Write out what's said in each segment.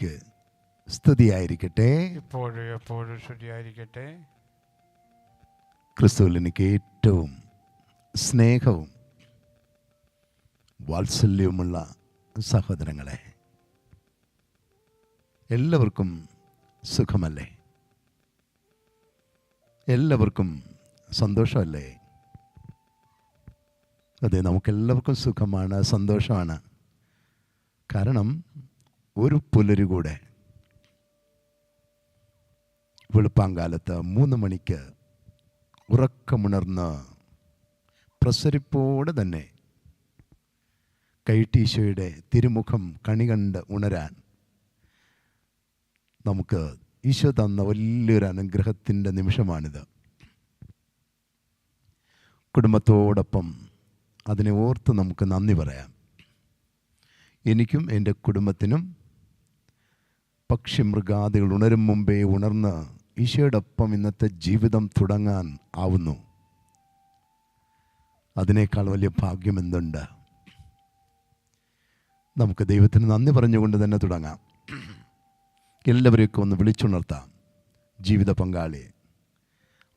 അങ്ങേക്ക് സ്തുതിയായിരിക്കട്ടെ. ഇപ്പോഴും എപ്പോഴും ശുദ്ധിയായിരിക്കട്ടെ ക്രിസ്തുവിൽ എനിക്ക് ഏറ്റവും സ്നേഹവും വാത്സല്യവുമുള്ള സഹോദരങ്ങളെ എല്ലാവർക്കും സുഖമല്ലേ? എല്ലാവർക്കും സന്തോഷമല്ലേ? അതെ നമുക്കെല്ലാവർക്കും സുഖമാണ് സന്തോഷമാണ്. കാരണം ഒരു പുലരി കൂടെ. വെളുപ്പാങ്കാലത്ത് മൂന്ന് മണിക്ക് ഉറക്കമുണർന്ന് പ്രസരിപ്പോടെ തന്നെ കൈട്ടീശോയുടെ തിരുമുഖം കണി കണ്ട് ഉണരാൻ നമുക്ക് ഈശോ തന്ന വലിയൊരു അനുഗ്രഹത്തിന്റെ നിമിഷമാണിത്. കുടുംബത്തോടൊപ്പം അതിനെ ഓർത്ത് നമുക്ക് നന്ദി പറയാം. എനിക്കും എന്റെ കുടുംബത്തിനും പക്ഷി മൃഗാദികൾ ഉണരും മുമ്പേ ഉണർന്ന് ഈശോയോടൊപ്പം ഇന്നത്തെ ജീവിതം തുടങ്ങാൻ ആവുന്നു. അതിനേക്കാൾ വലിയ ഭാഗ്യം എന്തുണ്ട്? നമുക്ക് ദൈവത്തിന് നന്ദി പറഞ്ഞുകൊണ്ട് തന്നെ തുടങ്ങാം. എല്ലാവരെയൊക്കെ ഒന്ന് വിളിച്ചുണർത്താം. ജീവിത പങ്കാളിയെ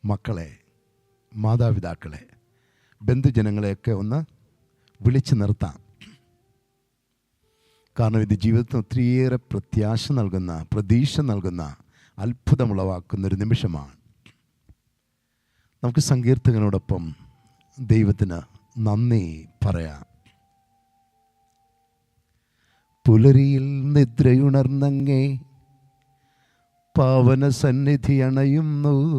മക്കളെ മാതാപിതാക്കളെ ബന്ധുജനങ്ങളെയൊക്കെ ഒന്ന് വിളിച്ചു നിർത്താം കാരണം ഇത് ജീവിതത്തിന് ഒത്തിരിയേറെ പ്രത്യാശ നൽകുന്ന പ്രതീക്ഷ നൽകുന്ന അത്ഭുതമുളവാക്കുന്ന ഒരു നിമിഷമാണ്. നമുക്ക് സങ്കീർത്തകനോടൊപ്പം ദൈവത്തിന് നന്ദി പറയാം. പുലരിയിൽ നിദ്രയുണർന്നങ്ങേ പാവന സന്നിധി അണയുന്നു.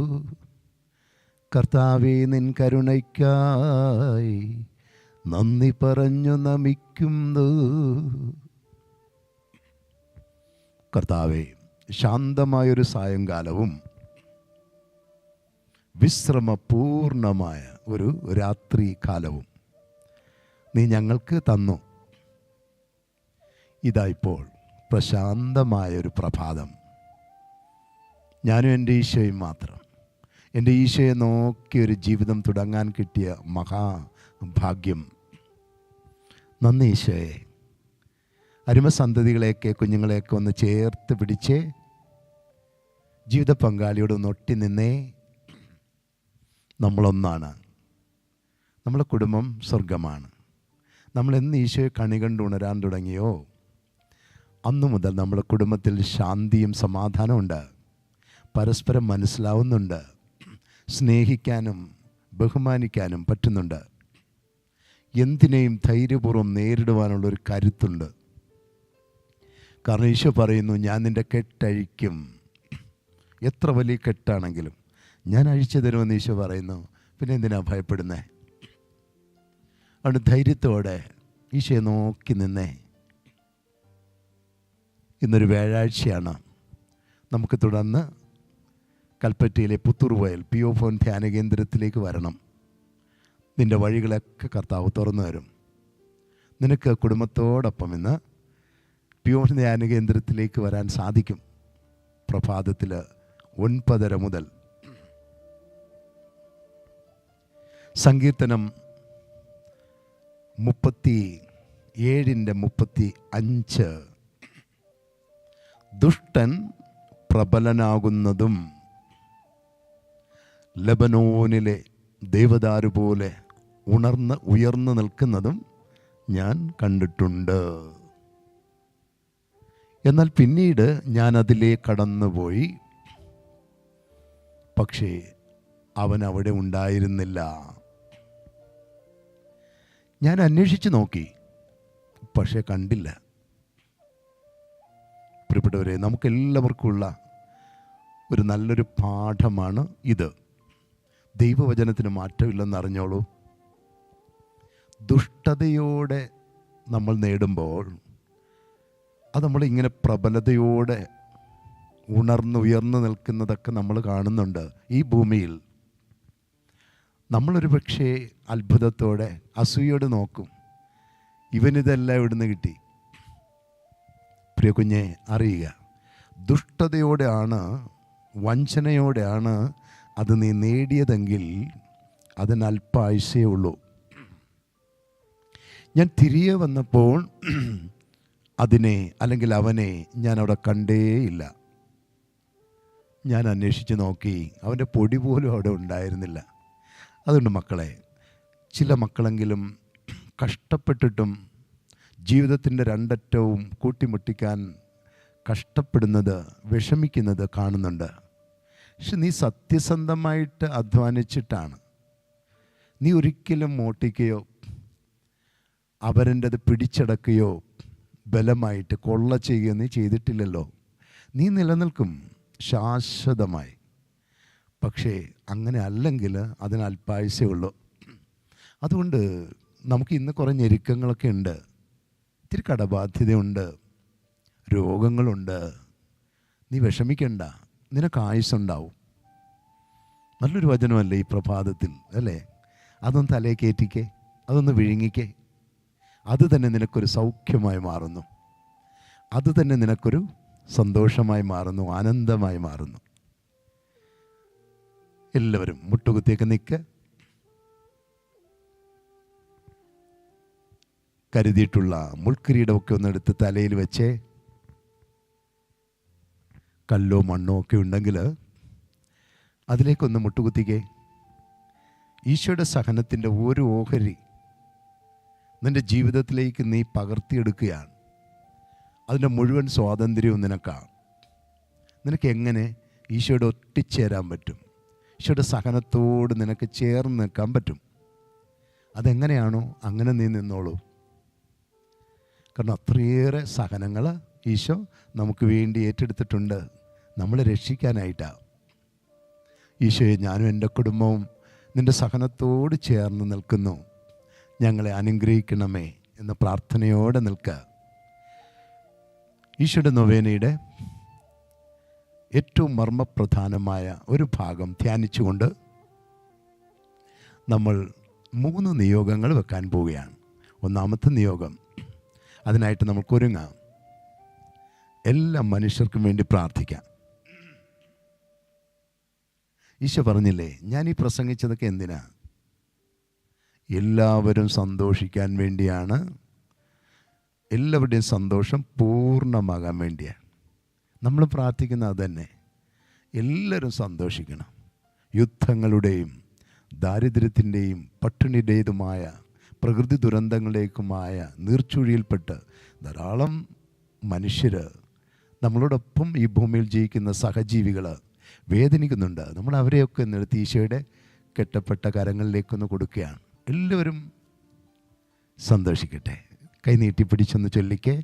കർത്താവെ നിൻ കരുണയ്ക്കായി നന്ദി പറഞ്ഞു നമിക്കുന്നു. കർത്താവെ ശാന്തമായൊരു സായങ്കാലവും വിശ്രമപൂർണമായ ഒരു രാത്രി കാലവും നീ ഞങ്ങൾക്ക് തന്നു. ഇതായിപ്പോൾ പ്രശാന്തമായൊരു പ്രഭാതം. ഞാനും എന്റെ ഈശോയും മാത്രം. എന്റെ ഈശോയെ നോക്കി ഒരു ജീവിതം തുടങ്ങാൻ കിട്ടിയ മഹാഭാഗ്യം. നന്ദി ഈശോയെ. അരുമസന്തതികളെയൊക്കെ കുഞ്ഞുങ്ങളെയൊക്കെ ഒന്ന് ചേർത്ത് പിടിച്ച് ജീവിത പങ്കാളിയോട് ഒന്ന് ഒട്ടി നിന്നേ നമ്മളൊന്നാണ്. നമ്മളെ കുടുംബം സ്വർഗമാണ് നമ്മൾ എന്ന് ഈശോയെ കണി കണ്ട് ഉണരാൻ തുടങ്ങിയോ? അന്നു മുതൽ നമ്മുടെ കുടുംബത്തിൽ ശാന്തിയും സമാധാനവും ഉണ്ട്. പരസ്പരം മനസ്സിലാവുന്നുണ്ട്. സ്നേഹിക്കാനും ബഹുമാനിക്കാനും പറ്റുന്നുണ്ട്. എന്തിനേയും ധൈര്യപൂർവം നേരിടുവാനുള്ളൊരു കരുത്തുണ്ട്. കാരണം ഈശോ പറയുന്നു ഞാൻ നിന്റെ കെട്ടഴിക്കും. എത്ര വലിയ കെട്ടാണെങ്കിലും ഞാൻ അഴിച്ചു തരുമെന്ന് ഈശോ പറയുന്നു. പിന്നെ എന്തിനാ ഭയപ്പെടുന്നേ? അതുകൊണ്ട് ധൈര്യത്തോടെ ഈശോയെ നോക്കി നിന്നേ. ഇന്നൊരു വ്യാഴാഴ്ചയാണ്. നമുക്ക് തുടർന്ന് കൽപ്പറ്റയിലെ പുത്തൂർവയൽ പി ഒ ഫോൺ ധ്യാന കേന്ദ്രത്തിലേക്ക് വരണം. നിന്റെ വഴികളൊക്കെ കർത്താവ് തുറന്നു തരും. നിനക്ക് കുടുംബത്തോടൊപ്പം ഇന്ന് പി ഒ ധ്യാന കേന്ദ്രത്തിലേക്ക് വരാൻ സാധിക്കും. പ്രഭാതത്തിൽ ഒൻപതര മുതൽ. സങ്കീർത്തനം മുപ്പത്തി ഏഴിന്റെ മുപ്പത്തി അഞ്ച് ദുഷ്ടൻ പ്രബലനാകുന്നതും ലബനോനിലെ ദേവദാരു പോലെ ഉണർന്ന് ഉയർന്നു നിൽക്കുന്നതും ഞാൻ കണ്ടിട്ടുണ്ട്. എന്നാൽ പിന്നീട് ഞാൻ അതിലേ കടന്നുപോയി. പക്ഷേ അവൻ അവിടെ ഉണ്ടായിരുന്നില്ല. ഞാൻ അന്വേഷിച്ചു നോക്കി പക്ഷേ കണ്ടില്ല. പ്രിയപ്പെട്ടവരെ നമുക്കെല്ലാവർക്കുമുള്ള ഒരു നല്ലൊരു പാഠമാണ് ഇത്. ദൈവവചനത്തിന് മാറ്റമില്ലെന്ന് അറിഞ്ഞോളൂ ദുഷ്ടതയോടെ നമ്മൾ നേടുമ്പോൾ അത് നമ്മൾ ഇങ്ങനെ പ്രബലതയോടെ ഉണർന്നുയർന്നു നിൽക്കുന്നതൊക്കെ നമ്മൾ കാണുന്നുണ്ട് ഈ ഭൂമിയിൽ. നമ്മളൊരു പക്ഷേ അത്ഭുതത്തോടെ അസൂയോട് നോക്കും. ഇവനിതെല്ലാം ഇവിടുന്ന് കിട്ടി. പ്രിയ കുഞ്ഞെ അറിയുക. ദുഷ്ടതയോടെയാണ് വഞ്ചനയോടെയാണ് അത് നീ നേടിയതെങ്കിൽ അതിന് അല്പ ഉള്ളൂ. ഞാൻ തിരികെ വന്നപ്പോൾ അതിനെ അല്ലെങ്കിൽ അവനെ ഞാൻ അവിടെ കണ്ടേയില്ല. ഞാൻ അന്വേഷിച്ച് നോക്കി അവന്റെ പൊടി പോലും അവിടെ ഉണ്ടായിരുന്നില്ല. അതുകൊണ്ട് മക്കളെ ചില മക്കളെങ്കിലും കഷ്ടപ്പെട്ടിട്ടും ജീവിതത്തിന്റെ രണ്ടറ്റവും കൂട്ടിമുട്ടിക്കാൻ കഷ്ടപ്പെടുന്നത് വിഷമിക്കുന്നത് കാണുന്നുണ്ട്. പക്ഷെ നീ സത്യസന്ധമായിട്ട് അധ്വാനിച്ചിട്ടാണ്. നീ ഒരിക്കലും മോട്ടിക്കുകയോ അവരന്റെത് പിടിച്ചടക്കുകയോ ബലമായിട്ട് കൊള്ള ചെയ്യുക നീ ചെയ്തിട്ടില്ലല്ലോ. നീ നിലനിൽക്കും ശാശ്വതമായി. പക്ഷേ അങ്ങനെ അല്ലെങ്കിൽ അതിന് അല്പായുസേ ഉള്ളൂ അതുകൊണ്ട് നമുക്ക് ഇന്ന് കുറേ ഞെരുക്കങ്ങളൊക്കെ ഉണ്ട്. ഇത്തിരി കടബാധ്യതയുണ്ട്. രോഗങ്ങളുണ്ട്. നീ വിഷമിക്കണ്ട. നിനക്ക് ആയുസ്സുണ്ടാവും. നല്ലൊരു വചനമല്ലേ ഈ പ്രഭാതത്തിൽ അല്ലേ? അതൊന്ന് തലേ കയറ്റിക്കേ. അതൊന്ന് വിഴുങ്ങിക്കേ. അത് തന്നെ നിനക്കൊരു സൗഖ്യമായി മാറുന്നു. അത് തന്നെ നിനക്കൊരു സന്തോഷമായി മാറുന്നു ആനന്ദമായി മാറുന്നു. എല്ലാവരും മുട്ടുകുത്തിയൊക്കെ നിൽക്കുക കരുതിയിട്ടുള്ള മുൾക്കിരീടമൊക്കെ ഒന്നെടുത്ത് തലയിൽ വെച്ചേ. കല്ലോ മണ്ണോ ഒക്കെ ഉണ്ടെങ്കിൽ അതിലേക്കൊന്ന് മുട്ടുകുത്തിക്കേ. ഈശോയുടെ സഹനത്തിന്റെ ഒരു ഓഹരി നിന്റെ ജീവിതത്തിലേക്ക് നീ പകർത്തിയെടുക്കുകയാണ്. അതിന്റെ മുഴുവൻ സ്വാതന്ത്ര്യവും നിനക്കാണ്. നിനക്ക് എങ്ങനെ ഈശോയുടെ ഒട്ടിച്ചേരാൻ പറ്റും? ഈശോയുടെ സഹനത്തോട് നിനക്ക് ചേർന്ന് നിൽക്കാൻ പറ്റും? അതെങ്ങനെയാണോ അങ്ങനെ നീ നിന്നോളൂ. കാരണം അത്രയേറെ സഹനങ്ങൾ ഈശോ നമുക്ക് വേണ്ടി ഏറ്റെടുത്തിട്ടുണ്ട്. നമ്മളെ രക്ഷിക്കാനായിട്ടാണ് ഈശോയെ ഞാനും എന്റെ കുടുംബവും നിന്റെ സഹനത്തോട് ചേർന്ന് നിൽക്കുന്നു. ഞങ്ങളെ അനുഗ്രഹിക്കണമേ എന്ന പ്രാർത്ഥനയോടെ നിൽക്കുക ഈശോയുടെ നൊവേനയുടെ ഏറ്റവും മർമ്മപ്രധാനമായ ഒരു ഭാഗം ധ്യാനിച്ചുകൊണ്ട് നമ്മൾ മൂന്ന് നിയോഗങ്ങൾ വെക്കാൻ പോവുകയാണ്. ഒന്നാമത്തെ നിയോഗം അതിനായിട്ട് നമുക്കൊരുങ്ങാം എല്ലാ മനുഷ്യർക്കും വേണ്ടി പ്രാർത്ഥിക്കാം. ഈശോ പറഞ്ഞില്ലേ ഞാൻ ഈ പ്രസംഗിച്ചതൊക്കെ എന്തിനാ? എല്ലാവരും സന്തോഷിക്കാൻ വേണ്ടിയാണ്. എല്ലാവരുടെയും സന്തോഷം പൂർണമാകാൻ വേണ്ടിയാണ്. നമ്മൾ പ്രാർത്ഥിക്കുന്നത് അതുതന്നെ എല്ലാവരും സന്തോഷിക്കണം. യുദ്ധങ്ങളുടെയും ദാരിദ്ര്യത്തിന്റെയും പട്ടിണിയുടേതുമായ പ്രകൃതി ദുരന്തങ്ങളിലേക്കുമായ നീർച്ചുഴിയിൽപ്പെട്ട് ധാരാളം മനുഷ്യർ നമ്മളോടൊപ്പം ഈ ഭൂമിയിൽ ജീവിക്കുന്ന സഹജീവികൾ വേദനിക്കുന്നുണ്ട്. നമ്മൾ അവരെയൊക്കെ നിർത്തി ഈശോയുടെ കെട്ടപ്പെട്ട കരങ്ങളിലേക്കൊന്ന് കൊടുക്കുകയാണ്. എല്ലാവരും സന്തോഷിക്കട്ടെ. കൈ നീട്ടി പിടിച്ചൊന്ന് ചൊല്ലിക്കേ.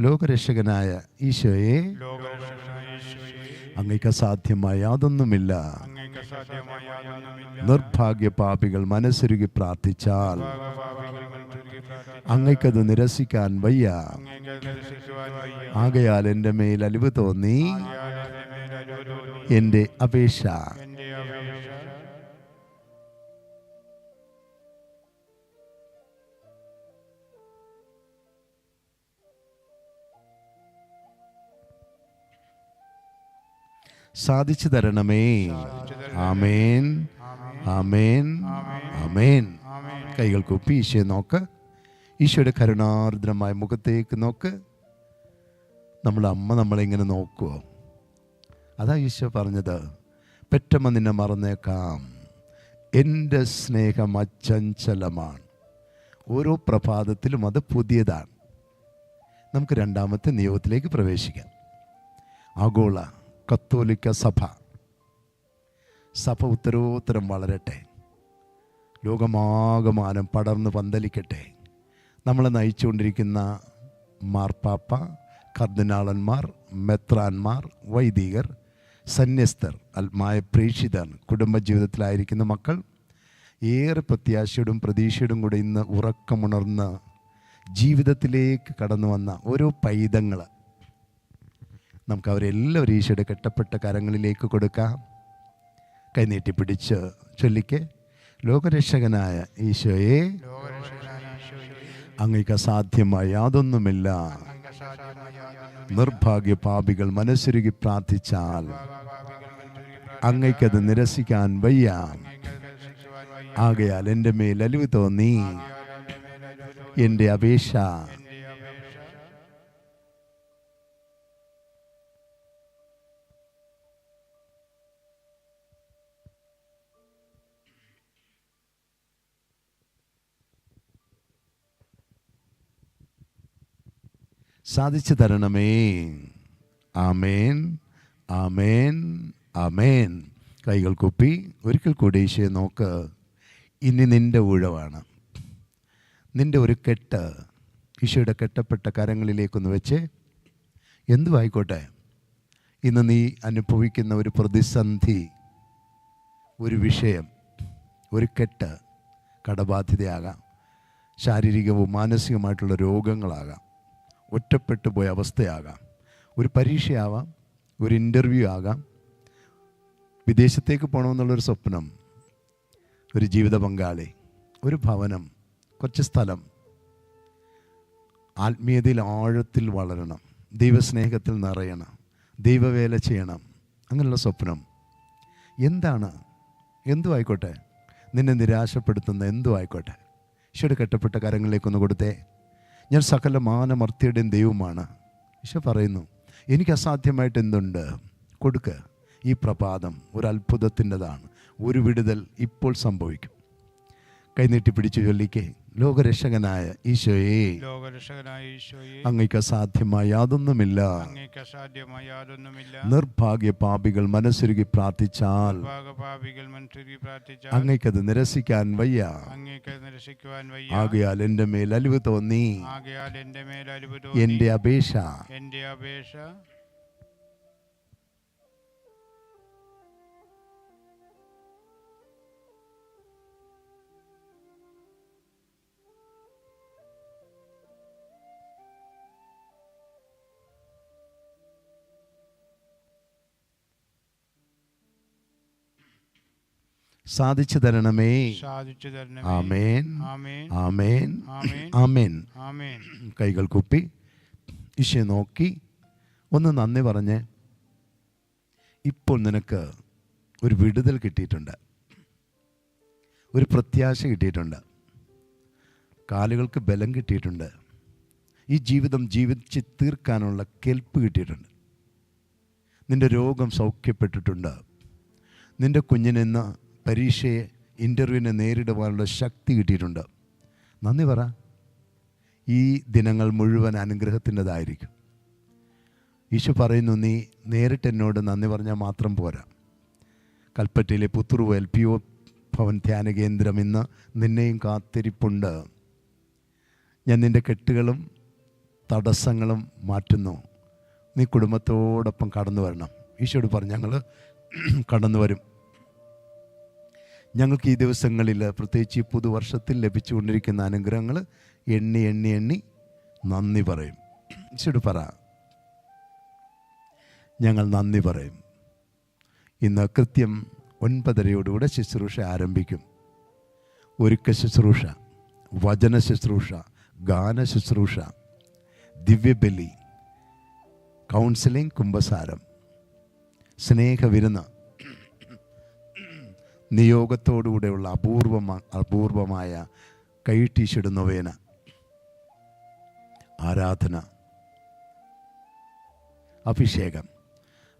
ലോകരക്ഷകനായ ഈശോയെ അങ്ങേക്ക് അസാധ്യമായ യാതൊന്നുമില്ല. നിർഭാഗ്യ പാപികൾ മനസ്സൊരുകി പ്രാർത്ഥിച്ചാൽ അങ്ങക്കത് നിരസിക്കാൻ വയ്യ. ആകയാൽ എന്റെ മേൽ അലിവ് തോന്നി. എന്റെ അപേക്ഷ സാധിച്ചു തരണമേ. ആമേൻ. ആമേൻ. ആമേൻ. കൈകൾ കുപ്പി ഈശോയെ നോക്ക്. ഈശോയുടെ കരുണാർദ്രമായ മുഖത്തേക്ക് നോക്ക്. നമ്മുടെ അമ്മ നമ്മളിങ്ങനെ നോക്കുമോ അതാ ഈശോ പറഞ്ഞത് പെറ്റമ്മ നിന്നെ മറന്നേക്കാം. എന്റെ സ്നേഹം അച്ചഞ്ചലമാണ് ഓരോ പ്രഭാതത്തിലും അത് പുതിയതാണ്. നമുക്ക് രണ്ടാമത്തെ നിയമത്തിലേക്ക് പ്രവേശിക്കാം. ആഗോള കത്തോലിക്ക സഭ. സഭ ഉത്തരോത്തരം വളരട്ടെ. ലോകമാകമാനം പടർന്ന് പന്തലിക്കട്ടെ. നമ്മളെ നയിച്ചുകൊണ്ടിരിക്കുന്ന മാർപ്പാപ്പ കർദിനാളന്മാർ മെത്രാന്മാർ വൈദികർ സന്യസ്തർ ആത്മായ പ്രേക്ഷിതർ കുടുംബജീവിതത്തിലായിരിക്കുന്ന മക്കൾ ഏറെ പ്രത്യാശയോടും പ്രതീക്ഷയോടും കൂടെ ഇന്ന് ഉറക്കമുണർന്ന് ജീവിതത്തിലേക്ക് കടന്നു വന്ന ഓരോ പൈതങ്ങൾ നമുക്ക് അവരെല്ലാവരും ഈശോയുടെ കെട്ടപ്പെട്ട കരങ്ങളിലേക്ക് കൊടുക്കാം കൈനീട്ടി പിടിച്ച് ചൊല്ലിക്കേ ലോകരക്ഷകനായ ഈശോയെ അങ്ങേക്ക് അസാധ്യമായ യാതൊന്നുമില്ല. നിർഭാഗ്യ പാപികൾ മനസ്സുരുകി പ്രാർത്ഥിച്ചാൽ അങ്ങയ്ക്കത് നിരസിക്കാൻ വയ്യ. ആകയാൽ എന്റെ മേൽ അലിവ് തോന്നി എന്റെ അപേക്ഷ സാധിച്ചു തരണമേ. ആമേൻ. ആമേൻ. ആമേൻ. കൈകൾ കുപ്പി ഒരിക്കൽ കൂടി ഈശോയെ നോക്ക്. ഇനി നിന്റെ ഊഴമാണ് നിന്റെ ഒരു കെട്ട് ഈശോയുടെ കെട്ടപ്പെട്ട കരങ്ങളിലേക്കൊന്ന് വെച്ച് എന്തുമായിക്കോട്ടെ ഇന്ന് നീ അനുഭവിക്കുന്ന ഒരു പ്രതിസന്ധി ഒരു വിഷയം ഒരു കെട്ട് കടബാധ്യതയാകാം. ശാരീരികവും മാനസികമായിട്ടുള്ള രോഗങ്ങളാകാം. ഒറ്റപ്പെട്ടു പോയ അവസ്ഥയാകാം. ഒരു പരീക്ഷയാവാം ഒരു ഇന്റർവ്യൂ ആകാം. വിദേശത്തേക്ക് പോകണമെന്നുള്ളൊരു സ്വപ്നം ഒരു ജീവിത പങ്കാളി ഒരു ഭവനം കുറച്ച് സ്ഥലം. ആത്മീയതയിൽ ആഴത്തിൽ വളരണം ദൈവസ്നേഹത്തിൽ നിറയണം ദൈവവേല ചെയ്യണം അങ്ങനെയുള്ള സ്വപ്നം. എന്താണ്? എന്തു ആയിക്കോട്ടെ? നിന്നെ നിരാശപ്പെടുത്തുന്ന എന്തു ആയിക്കോട്ടെ? ഈശോയുടെ കെട്ടപ്പെട്ട കരങ്ങളിലേക്കൊന്ന് കൊടുത്തേ. ഞാൻ സകല മാനമർത്തിയുടെയും ദൈവമാണ്. ഈശോ പറയുന്നു എനിക്ക് അസാധ്യമായിട്ട് എന്തുണ്ട്? കൊടുക്ക്. ഈ പ്രഭാതം ഒരു അത്ഭുതത്തിന്റെതാണ്. ഒരു വിടുതൽ ഇപ്പോൾ സംഭവിക്കും. കൈനീട്ടി പിടിച്ചു ചൊല്ലിക്കേ ലോകരക്ഷകനായ ഈശോയെ ലോകരക്ഷകനായ ഈശോയെ അങ്ങയ്ക്ക് അസാധ്യമായ യാതൊന്നുമില്ല. അങ്ങേക്ക് അസാധ്യമായ യാതൊന്നുമില്ല. നിർഭാഗ്യ പാപികൾ മനസ്സുരുകി പ്രാർത്ഥിച്ചാൽ അങ്ങക്കത് മനുഷ്യരി പ്രാർത്ഥിച്ച അങ്ങയ്ക്കത് നിരസിക്കാൻ വയ്യ. അങ്ങേക്ക് നിരസിക്കുവാൻ വയ്യ. ആകയാൽ എന്റെ മേൽ അലിവ് തോന്നി. ആകയാൽ എന്റെ മേൽ അലിവ് എന്റെ തോന്നി അപേക്ഷ എന്റെ അപേക്ഷ സാധിച്ചു തരണമേ. ആമേൻ. ആമേൻ. ആമേൻ. ആമേൻ. കൈകൾ കുപ്പി. ഈശോ നോക്കി. ഒന്ന് നന്ദി പറഞ്ഞ്. ഇപ്പോൾ നിനക്ക് ഒരു വിടുതൽ കിട്ടിയിട്ടുണ്ട്. ഒരു പ്രത്യാശ കിട്ടിയിട്ടുണ്ട്. കാലുകൾക്ക് ബലം കിട്ടിയിട്ടുണ്ട്. ഈ ജീവിതം ജീവിച്ച് തീർക്കാനുള്ള കെൽപ്പ് കിട്ടിയിട്ടുണ്ട്. നിന്റെ രോഗം സൗഖ്യപ്പെട്ടിട്ടുണ്ട്. നിന്റെ കുഞ്ഞിനിന്ന് പരീക്ഷയെ ഇന്റർവ്യൂവിനെ നേരിടുവാനുള്ള ശക്തി കിട്ടിയിട്ടുണ്ട്. നന്ദി പറ. ഈ ദിനങ്ങൾ മുഴുവൻ അനുഗ്രഹത്തിന്റെതായിരിക്കും. ഈശോ പറയുന്നു നീ നേരിട്ട് എന്നോട് നന്ദി പറഞ്ഞാൽ മാത്രം പോരാ. കൽപ്പറ്റയിലെ പുത്തുറു എൽ പി ഒ ഭവൻ ധ്യാന കേന്ദ്രം ഇന്ന് നിന്നെയും കാത്തിരിപ്പുണ്ട്. ഞാൻ നിന്റെ കെട്ടുകളും തടസ്സങ്ങളും മാറ്റുന്നു. നീ കുടുംബത്തോടൊപ്പം കടന്നു വരണം. ഈശോട് പറഞ്ഞു ഞങ്ങൾ കടന്നു വരും. ഞങ്ങൾക്ക് ഈ ദിവസങ്ങളിൽ പ്രത്യേകിച്ച് ഈ പുതുവർഷത്തിൽ ലഭിച്ചുകൊണ്ടിരിക്കുന്ന അനുഗ്രഹങ്ങൾ എണ്ണി എണ്ണി എണ്ണി നന്ദി പറയും. ഈശോട് പറ. ഞങ്ങൾ നന്ദി പറയും. ഇന്ന് കൃത്യം ഒൻപതരയോടുകൂടെ ശുശ്രൂഷ ആരംഭിക്കും. ഒരുക്ക ശുശ്രൂഷ വചന ശുശ്രൂഷ ഗാന ശുശ്രൂഷ ദിവ്യബലി കൗൺസിലിംഗ് കുംഭസാരം സ്നേഹവിരുന്ന് നിയോഗത്തോടുകൂടെയുള്ള അപൂർവ അപൂർവമായ കൈട്ടീശിടുന്നവേന ആരാധന അഭിഷേകം.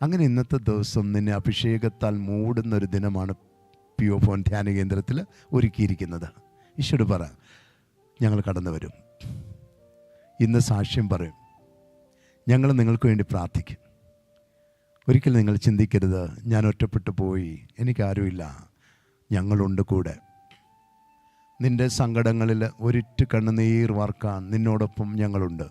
അങ്ങനെ ഇന്നത്തെ ദിവസം നിന്നെ അഭിഷേകത്താൽ മൂടുന്ന ഒരു ദിനമാണ് പി ഒ ഫോൺ ധ്യാന കേന്ദ്രത്തിൽ ഒരുക്കിയിരിക്കുന്നത്. ഈശോട് പറ ഞങ്ങൾ കടന്നു വരും. ഇന്ന് സാക്ഷ്യം പറയും. ഞങ്ങൾ നിങ്ങൾക്ക് വേണ്ടി പ്രാർത്ഥിക്കും. ഒരിക്കലും നിങ്ങൾ ചിന്തിക്കരുത് ഞാൻ ഒറ്റപ്പെട്ടു പോയി എനിക്കാരുമില്ല. ഞങ്ങളുണ്ട് കൂടെ. നിന്റെ സങ്കടങ്ങളിൽ ഒരിറ്റ് കണ്ണുനീർ വാർക്കാൻ നിന്നോടൊപ്പം ഞങ്ങളുണ്ട്.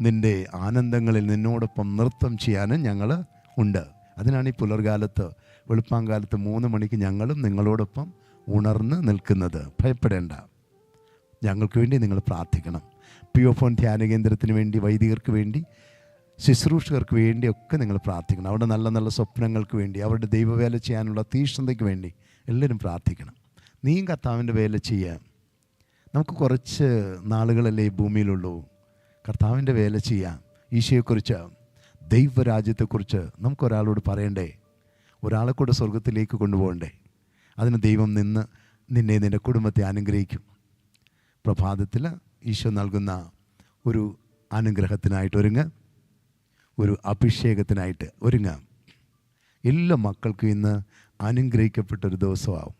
നിന്റെ ആനന്ദങ്ങളിൽ നിന്നോടൊപ്പം നൃത്തം ചെയ്യാനും ഞങ്ങൾ ഉണ്ട്. അതിനാണ് ഈ പുലർകാലത്ത് വെളുപ്പാങ്കാലത്ത് മൂന്ന് മണിക്ക് ഞങ്ങളും നിങ്ങളോടൊപ്പം ഉണർന്ന് നിൽക്കുന്നത്. ഭയപ്പെടേണ്ട. ഞങ്ങൾക്ക് വേണ്ടി നിങ്ങൾ പ്രാർത്ഥിക്കണം. പി ഒ ഫോൺ ധ്യാന കേന്ദ്രത്തിന് വേണ്ടി വൈദികർക്ക് വേണ്ടി ശുശ്രൂഷകർക്ക് വേണ്ടിയൊക്കെ നിങ്ങൾ പ്രാർത്ഥിക്കണം. അവിടെ നല്ല നല്ല സ്വപ്നങ്ങൾക്ക് വേണ്ടി അവരുടെ ദൈവവേല ചെയ്യാനുള്ള തീഷ്ണതയ്ക്ക് വേണ്ടി എല്ലാവരും പ്രാർത്ഥിക്കണം. നീയും കർത്താവിന്റെ വേല ചെയ്യാം നമുക്ക് കുറച്ച് നാളുകളല്ലേ ഈ ഭൂമിയിലുള്ളൂ. കർത്താവിന്റെ വേല ചെയ്യാം ഈശോയെക്കുറിച്ച് ദൈവരാജ്യത്തെക്കുറിച്ച് നമുക്കൊരാളോട് പറയണ്ടേ? ഒരാളെ കൂടെ സ്വർഗത്തിലേക്ക് കൊണ്ടുപോകണ്ടേ? അതിന് ദൈവം നിന്ന് നിന്നെ നിന്റെ കുടുംബത്തെ അനുഗ്രഹിക്കും. പ്രഭാതത്തിൽ ഈശോ നൽകുന്ന ഒരു അനുഗ്രഹത്തിനായിട്ട് ഒരുങ്ങ. ഒരു അഭിഷേകത്തിനായിട്ട് ഒരുങ്ങാം. എല്ലാ മക്കൾക്കും ഇന്ന് അനുഗ്രഹിക്കപ്പെട്ടൊരു ദിവസമാവും.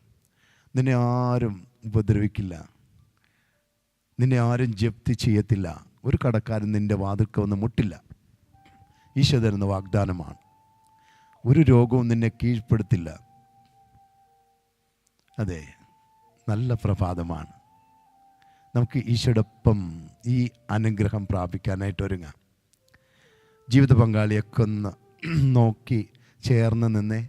നിന്നെ ആരും ഉപദ്രവിക്കില്ല. നിന്നെ ആരും ജപ്തി ചെയ്യത്തില്ല. ഒരു കടക്കാരൻ നിന്റെ വാതിൽക്ക് വന്ന് മുട്ടില്ല. ഈശോ തരുന്ന വാഗ്ദാനമാണ്. ഒരു രോഗവും നിന്നെ കീഴ്പ്പെടുത്തില്ല. അതെ നല്ല പ്രഭാതമാണ്. നമുക്ക് ഈശോടൊപ്പം ഈ അനുഗ്രഹം പ്രാപിക്കാനായിട്ട് ഒരുങ്ങാം. ജീവിത പങ്കാളിയൊക്കെ ഒന്ന് നോക്കി ചേർന്ന് നിന്നേ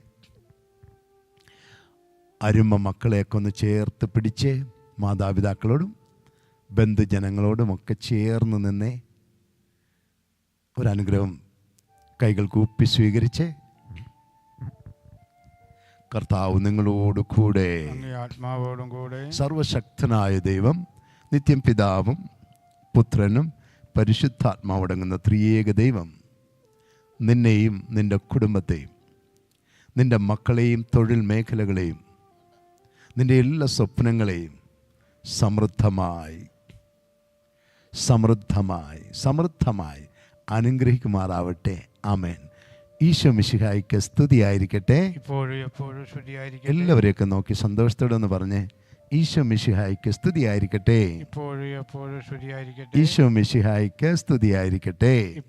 അരുമ മക്കളെയൊക്കെ ഒന്ന് ചേർത്ത് പിടിച്ച് മാതാപിതാക്കളോടും ബന്ധുജനങ്ങളോടുമൊക്കെ ചേർന്ന് നിന്നേ ഒരനുഗ്രഹം കൈകൾ കൂപ്പി സ്വീകരിച്ച് കർത്താവ് നിങ്ങളോട് കൂടെ ആത്മാവോടും കൂടെ സർവശക്തനായ ദൈവം നിത്യം പിതാവും പുത്രനും പരിശുദ്ധാത്മാവടങ്ങുന്ന ത്രിയേക ദൈവം. നിന്നെയും നിന്റെ കുടുംബത്തെയും നിന്റെ മക്കളെയും തൊഴിൽ മേഖലകളെയും നിന്റെ എല്ലാ സ്വപ്നങ്ങളെയും സമൃദ്ധമായി സമൃദ്ധമായി സമൃദ്ധമായി അനുഗ്രഹിക്കുമാറാവട്ടെ. ആമേൻ. ഈശോ മിശിഹായിക്ക് സ്തുതിയായിരിക്കട്ടെ. എല്ലാവരെയൊക്കെ നോക്കി സന്തോഷത്തോടെ ഒന്ന് പറഞ്ഞേ. ഈശോ സ്തുതിയായിരിക്കട്ടെ. ഈശോ സ്തുതിയായിരിക്കട്ടെ.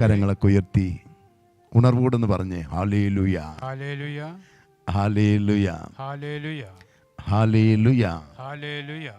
കരങ്ങളൊക്കെ ഉയർത്തി ഉണർവൂടെന്ന് പറഞ്ഞേ hallelujah. Hallelujah. Hallelujah. Hallelujah. Hallelujah. Hallelujah.